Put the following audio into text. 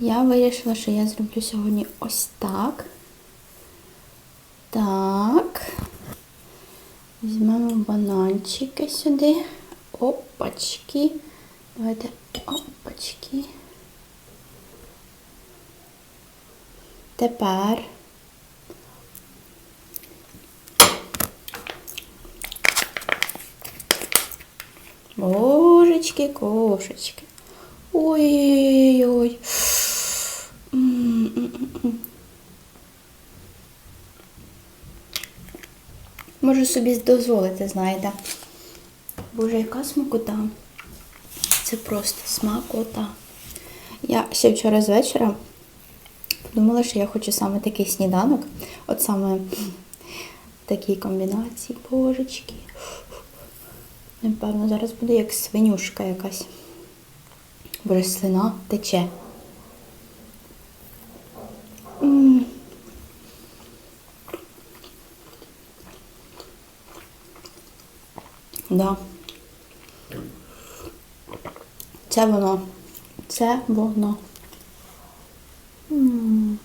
Я вирішила, що я зроблю сьогодні ось так. Так. Візьмемо бананчики сюди. Опачки. Давайте опачки. Тепер. Божечки, кошечки. Ой-ой-ой. Можу собі дозволити, знаєте. Боже, яка смакота. Це просто смакота. Я ще вчора з вечора подумала, що я хочу саме такий сніданок. От саме в такій комбінації. Божечки. Напевно, зараз буде як свинюшка якась. Боже, слина тече. М. Да. Це воно. Це воно. М -м -м.